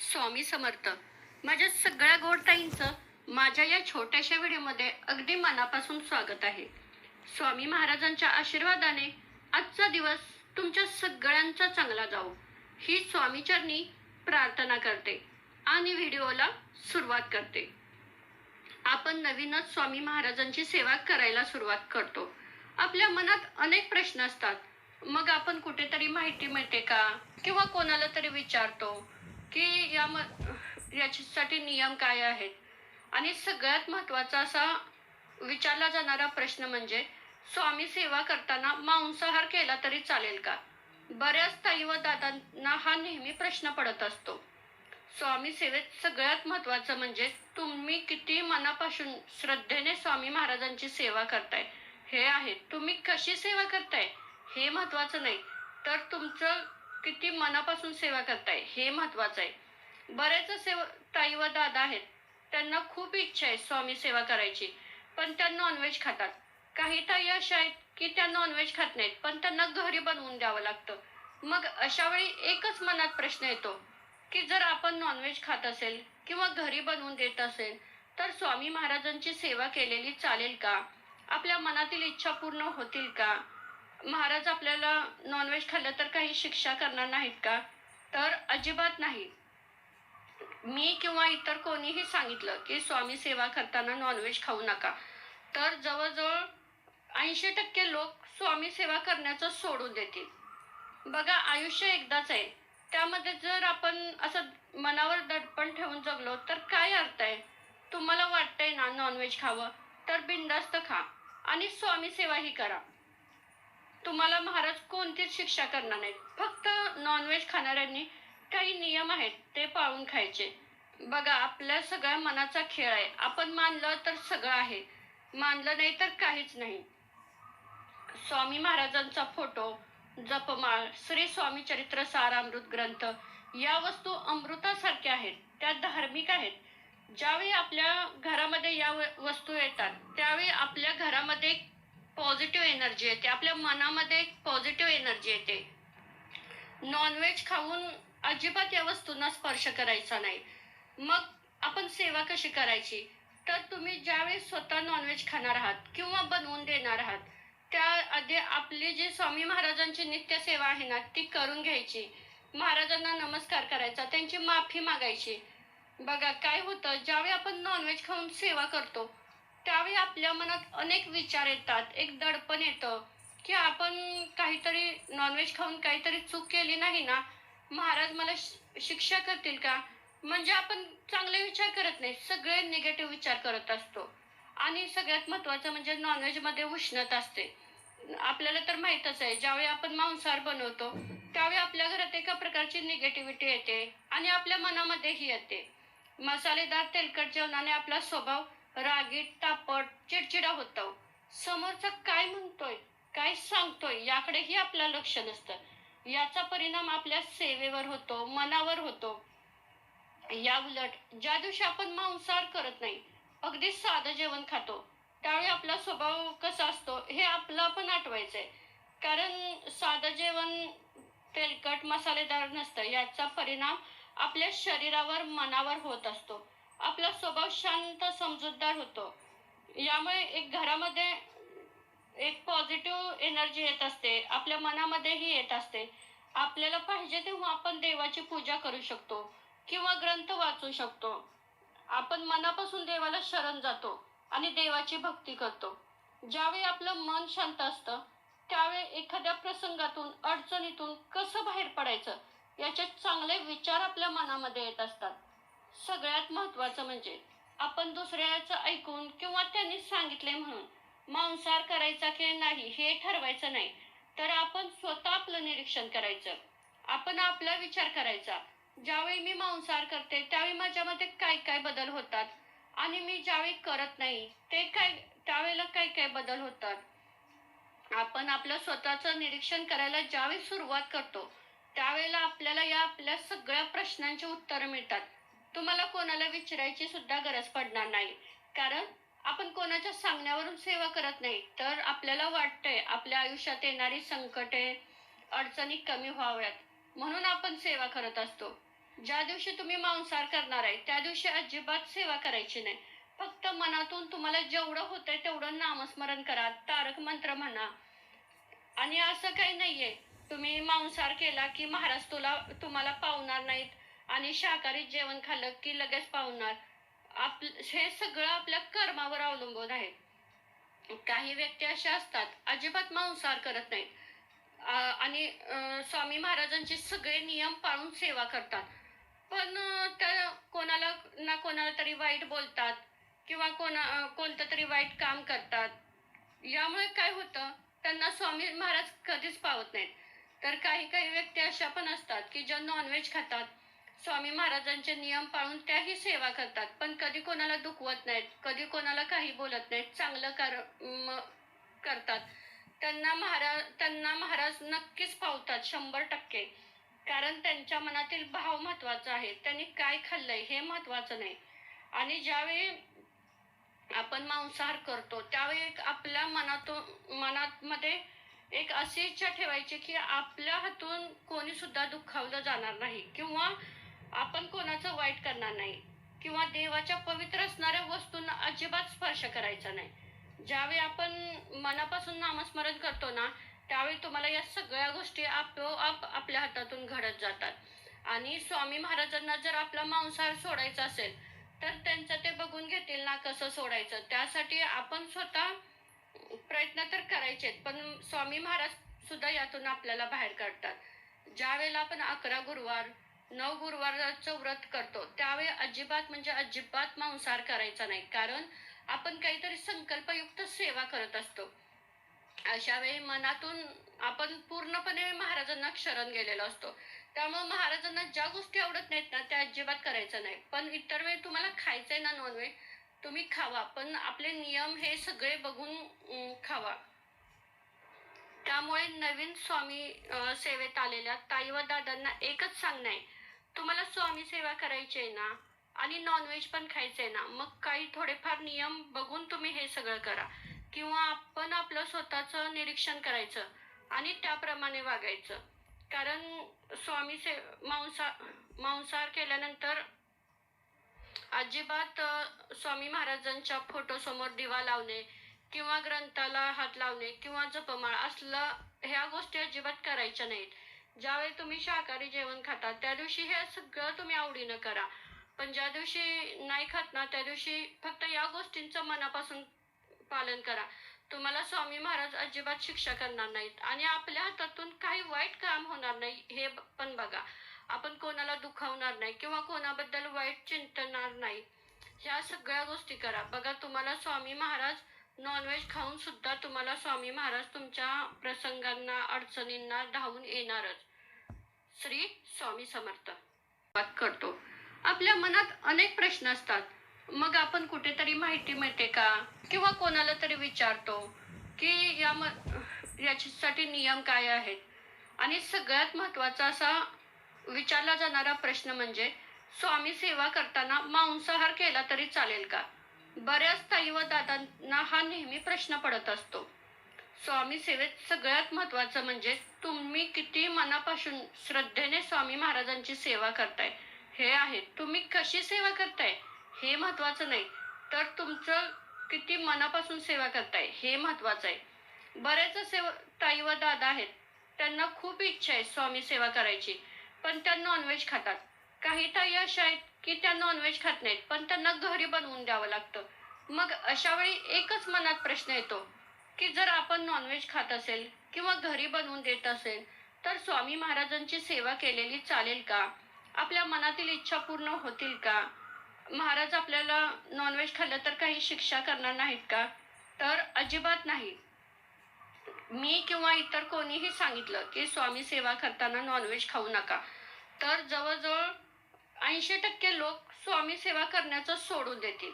स्वामी समर्थ. माझ्या सगळ्या गोडताईंचं माझ्या या छोट्याशा व्हिडिओमध्ये अगदी मनापासून स्वागत आहे. स्वामी महाराजांच्या आशीर्वादाने आजचा दिवस तुमच्या सगळ्यांचा चांगला जाऊ ही स्वामीचरणी प्रार्थना करते आणि व्हिडिओला सुरुवात करते. आपण नवीनच स्वामी महाराजांची सेवा करायला सुरुवात करतो. आपल्या मनात अनेक प्रश्न असतात. मग आपण कुठेतरी माहिती मिळते का? किंवा कोणाला तरी विचारतो. की या याच्यासाठी नियम काय आहेत? आणि सगळ्यात महत्त्वाचा असा विचारला जाणारा प्रश्न म्हणजे स्वामी सेवा करताना मांसाहार केला तरी चालेल का? बऱ्याच ताई व दादांना हा नेहमी प्रश्न पडत असतो. स्वामी सेवेत सगळ्यात महत्त्वाचं म्हणजे तुम्ही किती मनापासून श्रद्धेने स्वामी महाराजांची सेवा करताय? हे आहे तुम्ही कशी सेवा करताय? हे महत्त्वाचं नाही. तर तुमचं किती मनापासून सेवा करताय हे महत्त्वाचं आहे. बरेच सेव ताई व दादा आहेत त्यांना खूप इच्छा आहे स्वामी सेवा करायची पण त्या नॉनव्हेज खातात. काही ताई अशा आहेत की त्या नॉनव्हेज खात नाहीत पण त्यांना घरी बनवून द्यावं लागतं. मग अशा वेळी एकच मनात प्रश्न येतो की जर आपण नॉनव्हेज खात असेल किंवा घरी बनवून देत असेल तर स्वामी महाराजांची सेवा केलेली चालेल का? आपल्या मनातील इच्छा पूर्ण होतील का? महाराज आपल्याला नॉनव्हेज खाल्लं तर काही शिक्षा करणार नाहीत का? तर अजिबात नाही. मी किंवा इतर कोणीही सांगितलं की स्वामी सेवा करताना नॉनव्हेज खाऊ नका. तर जवळजवळ ऐंशी टक्के लोक स्वामी सेवा करण्याचं सोडून देतील. बघा आयुष्य एकदाच आहे. त्यामध्ये जर आपण असं मनावर दडपण ठेवून जगलो तर काय अर्थ आहे? तुम्हाला वाटतंय ना नॉनव्हेज खावं? तर बिंदास्त खा आणि स्वामी सेवाही करा. तुम्हाला महाराज कोणतीच शिक्षा करणार नाहीत फक्त नॉनव्हेज खाणाऱ्यांनी काही नियम आहेत ते पाळून खायचे. बघा आपल्या सगळ्या मनाचा खेळ आहे. आपण मानलं तर सगळं आहे. मानलं नाही तर काहीच नाही. स्वामी महाराजांचा फोटो जपमाळ श्री स्वामी चरित्र सार अमृत ग्रंथ या वस्तू अमृतासारख्या आहेत. त्या धार्मिक आहेत. ज्यावेळी आपल्या घरामध्ये या व- वस्तू येतात त्यावेळी आपल्या घरामध्ये पॉझिटिव्ह एनर्जी येते. आपल्या मनामध्ये एक पॉझिटिव्ह एनर्जी येते. नॉनव्हेज खाऊन अजिबात या वस्तूंना स्पर्श करायचा नाही. मग आपण सेवा कशी करायची? तर तुम्ही ज्यावेळी स्वतः नॉनव्हेज खाणार आहात किंवा बनवून देणार आहात त्याआधी आपली जी स्वामी महाराजांची नित्य सेवा आहे ना ती करून घ्यायची. महाराजांना नमस्कार करायचा त्यांची माफी मागायची. बघा काय होतं ज्यावेळी आपण नॉनव्हेज खाऊन सेवा करतो त्यावेळी आपल्या मनात अनेक विचार येतात. एक दडपण येतं. की आपण काहीतरी नॉनव्हेज खाऊन काहीतरी चूक केली नाही ना? महाराज मला शि- शिक्षा करतील का? म्हणजे आपण चांगले विचार करत नाही. सगळे निगेटिव्ह विचार करत असतो. आणि सगळ्यात महत्वाचं म्हणजे नॉनव्हेजमध्ये उष्णता असते. आपल्याला तर माहीतच आहे ज्यावेळी आपण मांसाहार बनवतो त्यावेळी आपल्या घरात एका प्रकारची निगेटिव्हिटी येते आणि आपल्या मनामध्येही येते. मसालेदार तेलकट जेवणाने आपला स्वभाव रागीट तापट चिडचिडा होतो. समोरचा काय म्हणतोय काय सांगतोय याकडेही आपलं लक्ष नसतं. याचा परिणाम आपल्या सेवेवर होतो मनावर होतो. या उलट ज्या दिवशी आपण मांसाहार करत नाही अगदी साधं जेवण खातो त्यावेळी आपला स्वभाव कसा असतो हे आपलं पण आठवायचंय. कारण साधं जेवण तेलकट मसालेदार नसतं याचा परिणाम आपल्या शरीरावर मनावर होत असतो. आपला स्वभाव शांत समजूतदार होतो. यामुळे एक घरामध्ये एक पॉझिटिव्ह एनर्जी येत असते. आपल्या मनामध्येही येत असते. आपल्याला पाहिजे तेव्हा आपण देवाची पूजा करू शकतो किंवा ग्रंथ वाचू शकतो. आपण मनापासून देवाला शरण जातो आणि देवाची भक्ती करतो. ज्यावेळी आपलं मन शांत असतं त्यावेळी एखाद्या प्रसंगातून अडचणीतून कसं बाहेर पडायचं याचे चांगले विचार आपल्या मनामध्ये येत असतात. सगळ्यात महत्वाचं म्हणजे आपण दुसऱ्याचं ऐकून किंवा त्यांनी सांगितले म्हणून मांसाहार करायचा की नाही हे ठरवायचं नाही. तर आपण स्वतः आपलं निरीक्षण करायचं. आपण आपला विचार करायचा. ज्यावेळी मी मांसाहार करते त्यावेळी माझ्यामध्ये काय काय बदल होतात आणि मी ज्यावेळी करत नाही ते काय त्यावेळेला काय काय बदल होतात? आपण आपलं स्वतःचं निरीक्षण करायला ज्यावेळी सुरुवात करतो त्यावेळेला आपल्याला या आपल्या सगळ्या प्रश्नांची उत्तरं मिळतात. तुम्हाला कोणाला विचारायची सुद्धा गरज पडणार नाही. कारण आपण कोणाच्या सांगण्यावरून सेवा करत नाही तर आपल्याला वाटतंय आपल्या आयुष्यात येणारी संकटे अडचणी कमी व्हाव्यात. म्हणून आपण सेवा करत असतो. ज्या दिवशी तुम्ही मांसाहार करणार आहे त्या दिवशी अजिबात सेवा करायची नाही. फक्त मनातून तुम्हाला जेवढं होतंय तेवढं नामस्मरण करा तारक मंत्र म्हणा. आणि असं काही नाहीये. तुम्ही मांसाहार केला की महाराज तुला तुम्हाला पावणार नाहीत. आणि शाकाहारी जेवण खाल्लं की लगेच पावणार आप हे सगळं आपल्या कर्मावर अवलंबून आहे. काही व्यक्ती अशा असतात अजिबात मांसाहार करत नाहीत. आणि स्वामी महाराजांचे सगळे नियम पाळून सेवा करतात. पण त्या कोणाला ना कोणाला तरी वाईट बोलतात किंवा कोणा कोणतं तरी वाईट काम करतात. यामुळे काय होतं त्यांना स्वामी महाराज कधीच पावत नाहीत. तर काही काही व्यक्ती अशा पण असतात की ज्या नॉनव्हेज खातात. स्वामी महाराजांचे नियम पाळून त्याही सेवा करतात. पण कधी कोणाला दुखवत नाहीत कधी कोणाला काही बोलत नाहीत चांगलं कर करतात. त्यांना महाराज त्यांना महाराज नक्कीच पावतात शंभर टक्के. कारण त्यांच्या मनातील भाव महत्त्वाचा आहे. त्यांनी काय खाल्लंय हे महत्वाचं नाही. आणि ज्यावेळी आपण मांसाहार करतो त्यावेळी एक आपल्या मनातून मनात मध्ये एक अशी इच्छा ठेवायची की आपल्या हातून कोणी सुद्धा दुखावलं जाणार नाही. किंवा आपण कोणाचं वाईट करणार नाही किंवा देवाच्या पवित्र असणाऱ्या वस्तूंना अजिबात स्पर्श करायचा नाही. ज्यावेळी आपण मनापासून नामस्मरण करतो ना त्यावेळी तुम्हाला या सगळ्या गोष्टी आपोआप आपल्या हातातून घडत जातात. आणि स्वामी महाराजांना जर आपला मांसाहार सोडायचा असेल तर त्यांचं ते बघून घेतील ना कसं सोडायचं. त्यासाठी आपण स्वतः प्रयत्न तर करायचेत पण स्वामी महाराज सुद्धा यातून आपल्याला बाहेर काढतात. ज्या वेळेला आपण अकरा गुरुवार नऊ गुरुवाराचं व्रत करतो. त्यावेळी अजिबात म्हणजे अजिबात मांसाहार करायचा नाही. कारण आपण काहीतरी संकल्पयुक्त सेवा करत असतो. अशा वेळी मनातून आपण पूर्णपणे महाराजांना क्षरण गेलेलो असतो. त्यामुळे महाराजांना ज्या गोष्टी आवडत नाहीत ना त्या अजिबात करायचं नाही. पण इतर वेळी तुम्हाला खायचंय ना नॉनव्हेज तुम्ही खावा. पण आपले नियम हे सगळे बघून खावा. त्यामुळे नवीन स्वामी सेवेत आलेल्या ताई व दादांना एकच सांगणं आहे. तुम्हाला स्वामी सेवा करायची आहे ना आणि नॉनव्हेज पण खायचं आहे ना मग काही थोडेफार नियम बघून तुम्ही हे सगळं करा. किंवा आपण आपलं स्वतःचं निरीक्षण करायचं आणि त्याप्रमाणे वागायचं. कारण स्वामी से मांसा मांसाहार केल्यानंतर अजिबात स्वामी महाराजांच्या फोटो समोर दिवा लावणे किंवा ग्रंथाला हात लावणे किंवा जपमाळ असलं ह्या गोष्टी अजिबात करायच्या नाहीत. ज्यावेळी तुम्ही शाकाहारी जेवण खाता त्या दिवशी हे सगळं तुम्ही आवडीनं करा. पण ज्या दिवशी नाही खात ना त्या दिवशी फक्त या गोष्टींचं मनापासून पालन करा. तुम्हाला स्वामी महाराज अजिबात शिक्षा करणार नाहीत. आणि आपल्या हातातून काही वाईट काम होणार नाही हे ब- पण बघा. आपण कोणाला दुखावणार नाही किंवा कोणाबद्दल वाईट चिंतणार नाही. ह्या सगळ्या गोष्टी करा. बघा तुम्हाला स्वामी महाराज नॉनव्हेज खाऊन सुद्धा तुम्हाला स्वामी महाराज तुमच्या प्रसंगांना अडचणींना धावून येणारच. श्री स्वामी समर्थ. करतो. आपल्या मनात अनेक प्रश्न असतात. मग आपण कुठेतरी माहिती मिळते का? किंवा कोणाला तरी विचारतो की या म- याच्यासाठी नियम काय आहेत? आणि सगळ्यात महत्त्वाचा असा विचारला जाणारा प्रश्न म्हणजे स्वामी सेवा करताना मांसाहार केला तरी चालेल का? बऱ्याच ताई व दादांना हा नेहमी प्रश्न पडत असतो. स्वामी सेवेत सगळ्यात महत्वाचं म्हणजे तुम्ही किती मनापासून श्रद्धेने स्वामी महाराजांची सेवा करताय. हे आहे तुम्ही कशी सेवा करताय? हे महत्वाचं नाही. तर तुमचं किती मनापासून सेवा करताय? हे महत्वाचं आहे. बरेच असे ताई व दादा आहेत. त्यांना खूप इच्छा आहे स्वामी सेवा करायची. पण त्या नॉनव्हेज खातात. काही ताई अशा आहेत की त्या नॉनव्हेज खात नाहीत पण त्यांना घरी बनवून द्यावं लागतं. मग अशा वेळी एकच मनात प्रश्न येतो की जर आपण नॉनव्हेज खात असेल किंवा घरी बनवून देत असेल तर स्वामी महाराजांची सेवा केलेली चालेल का? आपल्या मनातील इच्छा पूर्ण होतील का? महाराज आपल्याला नॉनव्हेज खाल्लं तर काही शिक्षा करणार नाहीत का? तर अजिबात नाही. मी किंवा इतर कोणीही सांगितलं की स्वामी सेवा करताना नॉनव्हेज खाऊ नका. तर जवळजवळ ऐंशी टक्के लोक स्वामी सेवा करण्याचं सोडून देतील.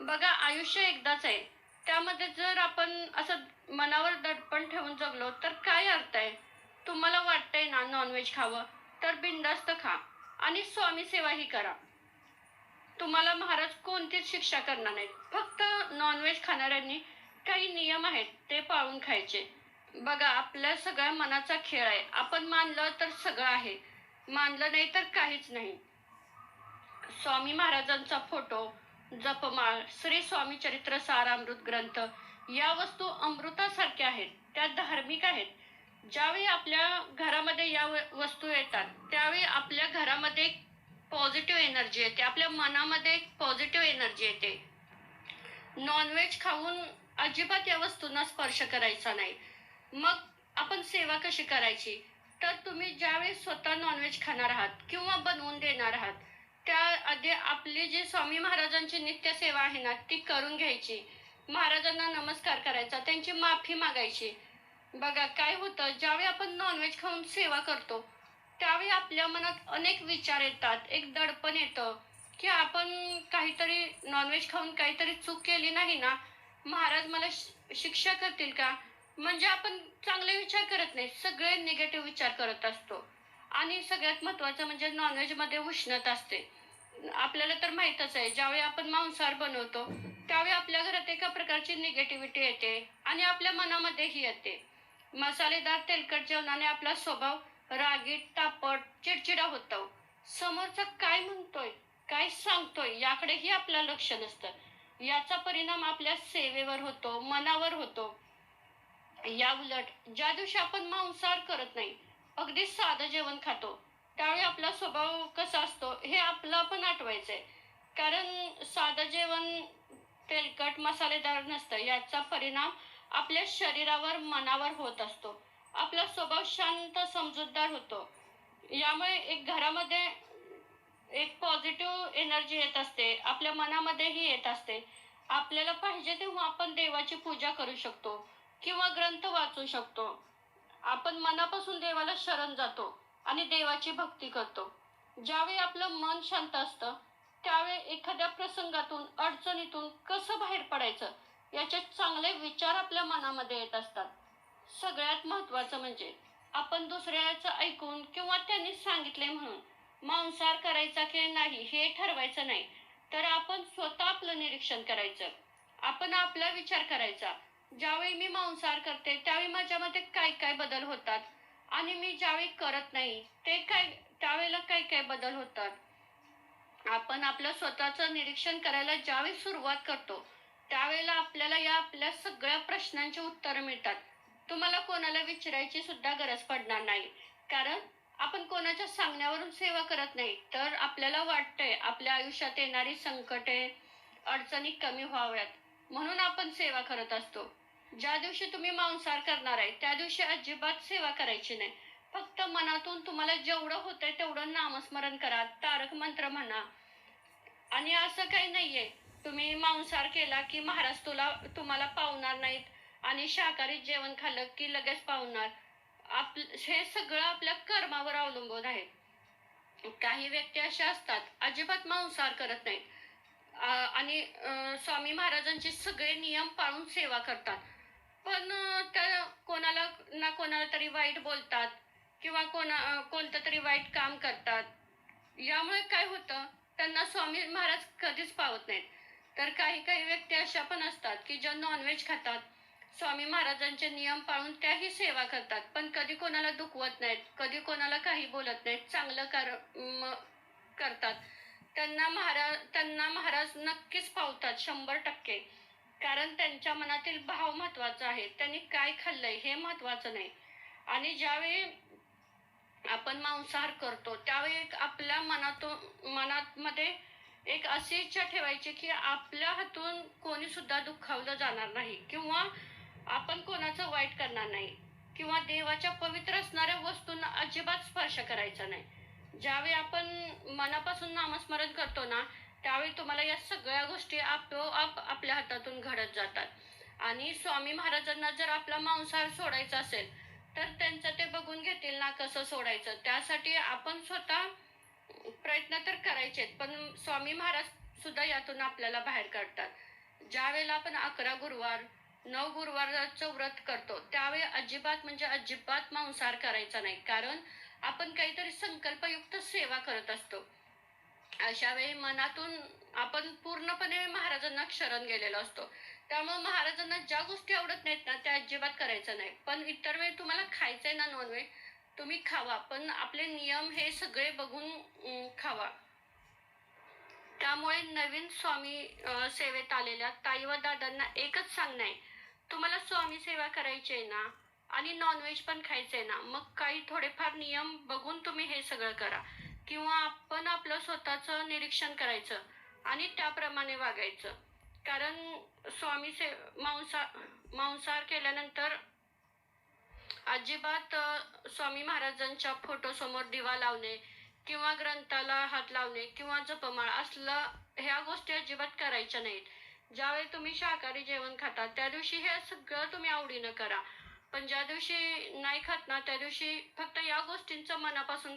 बघा आयुष्य एकदाच आहे. त्यामध्ये जर आपण असं मनावर दडपण ठेवून जगलो तर काय अर्थ आहे? तुम्हाला वाटतंय ना नॉनव्हेज खावं? तर बिंदास्त खा आणि स्वामी सेवाही करा. तुम्हाला महाराज कोणतीच शिक्षा करणार नाहीत. फक्त नॉनव्हेज खाणाऱ्यांनी काही नियम आहेत ते पाळून खायचे. बघा आपल्या सगळ्या मनाचा खेळ आहे. आपण मानलं तर सगळं आहे. मानलं नाही तर काहीच नाही. स्वामी महाराजांचा फोटो जपमाळ श्री स्वामी चरित्र सारामृत ग्रंथ या वस्तू अमृतासारख्या आहेत त्या धार्मिक आहेत. ज्यावेळी आपल्या घरामध्ये या व- वस्तू येतात त्यावेळी आपल्या घरामध्ये एक पॉझिटिव्ह एनर्जी येते आपल्या मनामध्ये एक पॉझिटिव्ह एनर्जी येते. नॉनव्हेज खाऊन अजिबात या वस्तूंना स्पर्श करायचा नाही. मग आपण सेवा कशी करायची? तर तुम्ही ज्यावेळी स्वतः नॉनव्हेज खाणार आहात किंवा बनवून देणार आहात त्या आधी आपली जी स्वामी महाराजांची नित्य सेवा आहे ना ती करून घ्यायची. महाराजांना नमस्कार करायचा त्यांची माफी मागायची. बघा काय होतं ज्यावेळी आपण नॉनव्हेज खाऊन सेवा करतो त्यावेळी आपल्या मनात अनेक विचार येतात. एक दडपण येतं की आपण काहीतरी नॉनव्हेज खाऊन काहीतरी चूक केली नाही ना महाराज मला शि- शिक्षा करतील का? म्हणजे आपण चांगले विचार करत नाही सगळे निगेटिव्ह विचार करत असतो. आणि सगळ्यात महत्वाचं म्हणजे नॉनव्हेजमध्ये उष्णता असते. आपल्याला तर माहीतच आहे ज्यावेळी आपण मांसाहार बनवतो त्यावेळी आपल्या घरात एका प्रकारची निगेटिव्हिटी येते आणि आपल्या मनामध्येही येते. मसालेदार तेलकट जेवणाने आपला स्वभाव रागीट तापट चिडचिडा होतो. समोरचा काय म्हणतोय काय सांगतोय याकडेही आपलं लक्ष नसतं. याचा परिणाम आपल्या सेवेवर होतो मनावर होतो. या उलट ज्या दिवशी आपण मांसाहार करत नाही अगदी साधं जेवण खातो त्यावेळी आपला स्वभाव कसा असतो हे आपलं पण आठवायचंय. कारण साधं जेवण तेलकट मसालेदार नसतं. याचा परिणाम आपल्या शरीरावर मनावर होत असतो. आपला स्वभाव शांत समजूतदार होतो. यामुळे एक घरामध्ये एक पॉझिटिव्ह एनर्जी येत असते. आपल्या मनामध्येही येत असते. आपल्याला पाहिजे तेव्हा आपण देवाची पूजा करू शकतो किंवा ग्रंथ वाचू शकतो. आपण मनापासून देवाला शरण जातो. आणि देवाची भक्ती करतो. ज्यावेळी आपलं मन शांत असतं त्यावेळी एखाद्या प्रसंगातून अडचणीतून कसं बाहेर पडायचं याचे चांगले विचार आपल्या मनामध्ये येत असतात. सगळ्यात महत्वाचं म्हणजे आपण दुसऱ्याचं ऐकून किंवा त्यांनी सांगितले म्हणून मांसाहार करायचा की नाही हे ठरवायचं नाही तर आपण स्वतः आपलं निरीक्षण करायचं. आपण आपला विचार करायचा. ज्यावेळी मी मांसाहार करते त्यावेळी माझ्यामध्ये काय काय बदल होतात? आणि मी ज्यावेळी करत नाही ते काय त्यावेळेला काय काय बदल होतात? आपण आपलं स्वतःचं निरीक्षण करायला ज्यावेळी सुरुवात करतो त्यावेळेला आपल्याला या आपल्या सगळ्या प्रश्नांची उत्तरं मिळतात. तुम्हाला कोणाला विचारायची सुद्धा गरज पडणार नाही. कारण आपण कोणाच्या सांगण्यावरून सेवा करत नाही तर आपल्याला वाटतंय आपल्या आयुष्यात येणारी संकटे अडचणी कमी व्हाव्यात. म्हणून आपण सेवा करत असतो. ज्या दिवशी तुम्ही मांसाहार करणार आहे त्या दिवशी अजिबात सेवा करायची नाही. फक्त मनातून तुम्हाला जेवढं होतंय तेवढं नामस्मरण करा तारक मंत्र म्हणा. आणि असं काही नाहीये. तुम्ही मांसाहार केला की महाराज तुला तुम्हाला पावणार नाहीत. आणि शाकाहारी जेवण खाल्लं की लगेच पावणार. आप हे सगळं आपल्या कर्मावर अवलंबून आहे. काही व्यक्ती अशा असतात अजिबात मांसाहार करत नाहीत. आणि स्वामी महाराजांचे सगळे नियम पाळून सेवा करतात. पण त्या कोणाला ना कोणाला तरी वाईट बोलतात किंवा कोणा कोणतं तरी वाईट काम करतात. यामुळे काय होतं त्यांना स्वामी महाराज कधीच पावत नाहीत. तर काही काही व्यक्ती अशा पण असतात की ज्या नॉनव्हेज खातात. स्वामी महाराजांचे नियम पाळून त्याही सेवा करतात. पण कधी कोणाला दुखवत नाहीत कधी कोणाला काही बोलत नाहीत चांगलं कर करतात. त्यांना महाराज त्यांना महाराज नक्कीच पावतात शंभर टक्के. कारण त्यांच्या मनातील भाव महत्त्वाचा आहे. त्यांनी काय खाल्लंय हे महत्वाचं नाही. आणि ज्यावेळी आपण मांसाहार करतो त्यावेळी एक आपल्या मनातून मनात मध्ये एक अशी इच्छा ठेवायची की आपल्या हातून कोणी सुद्धा दुखावलं जाणार नाही. किंवा आपण कोणाचं वाईट करणार नाही. किंवा देवाच्या पवित्र असणाऱ्या वस्तूंना अजिबात स्पर्श करायचा नाही. ज्यावेळी आपण मनापासून नामस्मरण करतो ना त्यावेळी तुम्हाला या सगळ्या गोष्टी आपोआप आपल्या हातातून घडत जातात. आणि स्वामी महाराजांना जर आपला मांसाहार सोडायचा असेल तर त्यांचं ते बघून घेतील ना कसं सोडायचं. त्यासाठी आपण स्वतः प्रयत्न तर करायचेत पण स्वामी महाराज सुद्धा यातून आपल्याला बाहेर काढतात. ज्या वेळेला आपण अकरा गुरुवार नऊ गुरुवाराचं व्रत करतो त्यावेळी अजिबात म्हणजे अजिबात मांसाहार करायचा नाही. कारण आपण काहीतरी संकल्पयुक्त सेवा करत असतो. अशा वेळी मनातून आपण पूर्णपणे महाराजांना शरण गेलेलो असतो. त्यामुळे महाराजांना ज्या गोष्टी आवडत नाहीत ना त्या अजिबात करायचं नाही. पण इतर वेळी तुम्हाला खायचंय ना नॉनव्हेज तुम्ही खावा. पण आपले नियम हे सगळे बघून खावा. त्यामुळे नवीन स्वामी सेवेत आलेल्या ताई व दादांना एकच सांगणं आहे. तुम्हाला स्वामी सेवा करायची आहे ना आणि नॉनव्हेज पण खायचंय ना मग काही थोडेफार नियम बघून तुम्ही हे सगळं करा. किंवा आपण आपलं स्वतःचं निरीक्षण करायचं आणि त्याप्रमाणे वागायचं. कारण स्वामी से मांसार मांसाहार केल्यानंतर अजिबात स्वामी महाराजांच्या फोटोसमोर दिवा लावणे किंवा ग्रंथाला हात लावणे किंवा जपमाळ असलं ह्या गोष्टी अजिबात करायच्या नाहीत. ज्यावेळी तुम्ही शाकाहारी जेवण खाता त्या दिवशी हे सगळं तुम्ही आवडीनं करा. पण ज्या दिवशी नाही खात ना त्या दिवशी फक्त या गोष्टींचं मनापासून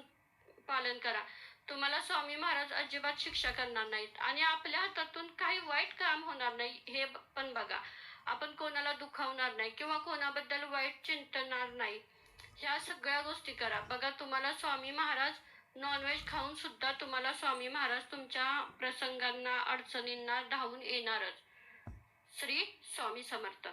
पालन करा. तुम्हाला स्वामी महाराज अजिबात शिक्षा करणार नाहीत आणि आपल्या हातातून काही वाईट काम होणार नाही हे पण बघा. आपण कोणाला दुखावणार नाही किंवा कोणाबद्दल वाईट चिंतणार नाही. ह्या सगळ्या गोष्टी करा. बघा तुम्हाला स्वामी महाराज नॉनव्हेज खाऊन सुद्धा तुम्हाला स्वामी महाराज तुमच्या प्रसंगांना अडचणींना धावून येणारच. श्री स्वामी समर्थ.